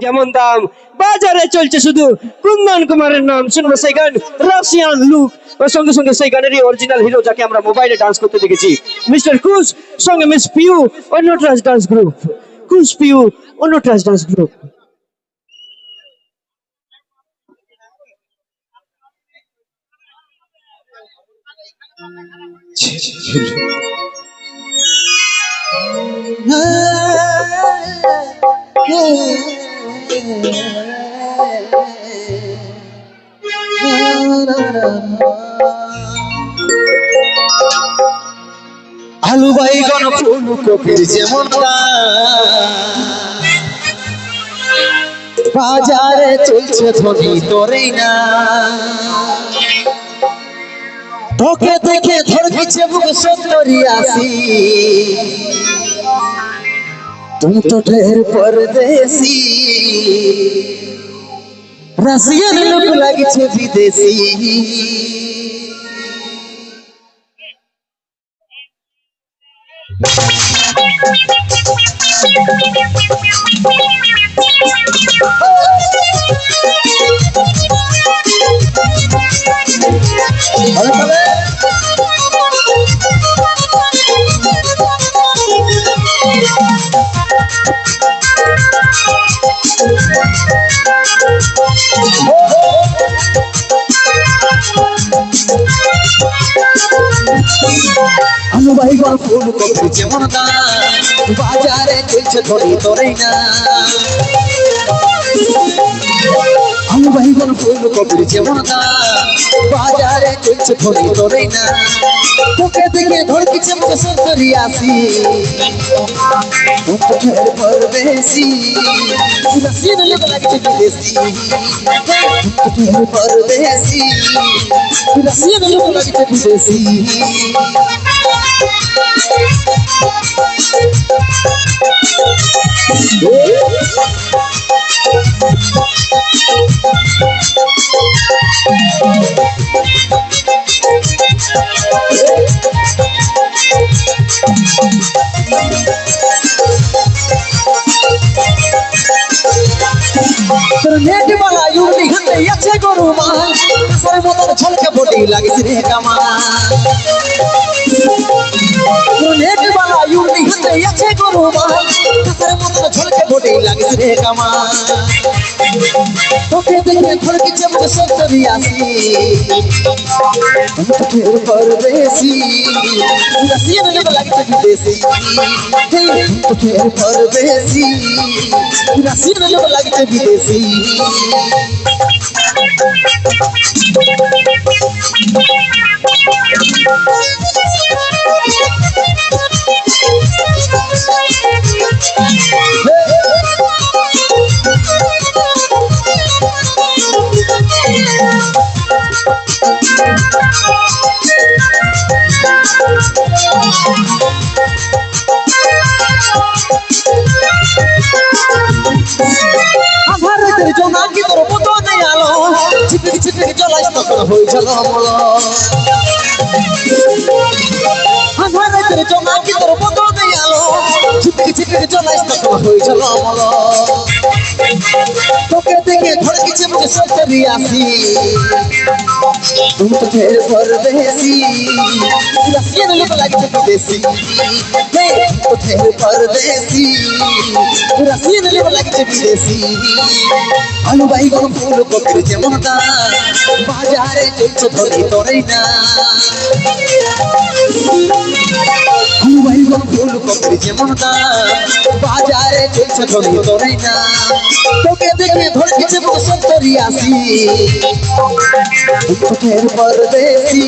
যেমন দাম। বাজারে চলছে শুধু কুন্দন কুমারের নাম। শুনব সেই গান রাশিয়ান লুক। সঙ্গে সঙ্গে সেই গানেরই অরিজিনাল হিরো যাকে আমরা মোবাইলে ডান্স করতে দেখেছি মিস্টার কুশ। সঙ্গে Miss Piu and trance dance group Kush Piu and trance dance group আলু বাইগন ফুলকপির যেমন বাজারে চলছে ধনী তোরেই না। তোকে দেখে ধরকিছে বুক সত্তরি আসি। তুমি তো ঢের পরদেশি। রাশিয়ান লোক লাগিছে বিদেশি। ভালো ফুলকপি যেমন বাজারে চলছে ধরি তোরে না। বাইগন ফুলকপির যেমন দাম বাজারে চলছে ধরি তোরেই না তোকে দেখে ধরকিছে মুখ সন্তরি আসি তোকের পরদেশি রসিদ লোক লাগছে বিদেশি তোকের পরদেশি রসিদ লোক লাগছে বিদেশি তোর নেট বালা ইউনি হাতে আছে গরু মা সরে মতন ছলকে বডি লাগিস রে কামা তোর নেট বালা ইউনি হাতে আছে গরু মা সরে মতন ছলকে বডি লাগিস রে কামা তোকে দেখে খড়কি চমক সত্তরি আসি তোকের পরদেশি রাশিয়ান লোক লাগছে বিদেশি তোকের পরদেশি রাশিয়ান লোক লাগছে বিদেশি আধারের জোনাকি তোর মতো আলো? ছিটিক ছিটিক জ্বলাইস তখন হয়ে ঝলমল আধারের জোনাকি তোর মতো আলো? ছিটিক ছিটিক জ্বলাইস তখন হয়ে ঝলমল তোকে দেখে ধড়কিছে মুখে সত্যি আসি। তুমি তো ফের পরদেশি রাশিয়ান লোক লাগছে বিদেশি তো ফের পরদেশি রাশিয়ান লোক লাগছে বিদেশি আলু বাইগন ফুল কপির যেমন দাম বাজারে চলছে ধরে তোরেই না আলু বাইগন ফুল কপির যেমন বাজারে চলছে ধরে তোরেই না তোকে দেখে ধরকিছে মুখ সত্তরি আসি তোকের পরদেশি।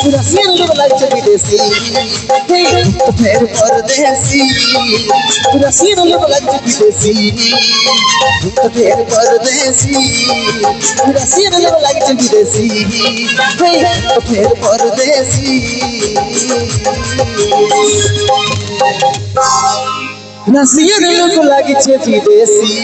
লোক লাগছে বিদেশি তোকের পরদেশি রাশিয়ান লোক লাগছে বিদেশি তোকের পরদেশি রাশিয়ান লোক লাগছে বিদেশি তোকের পরদেশি রাশিয়ান লোক লাগছে বিদেশি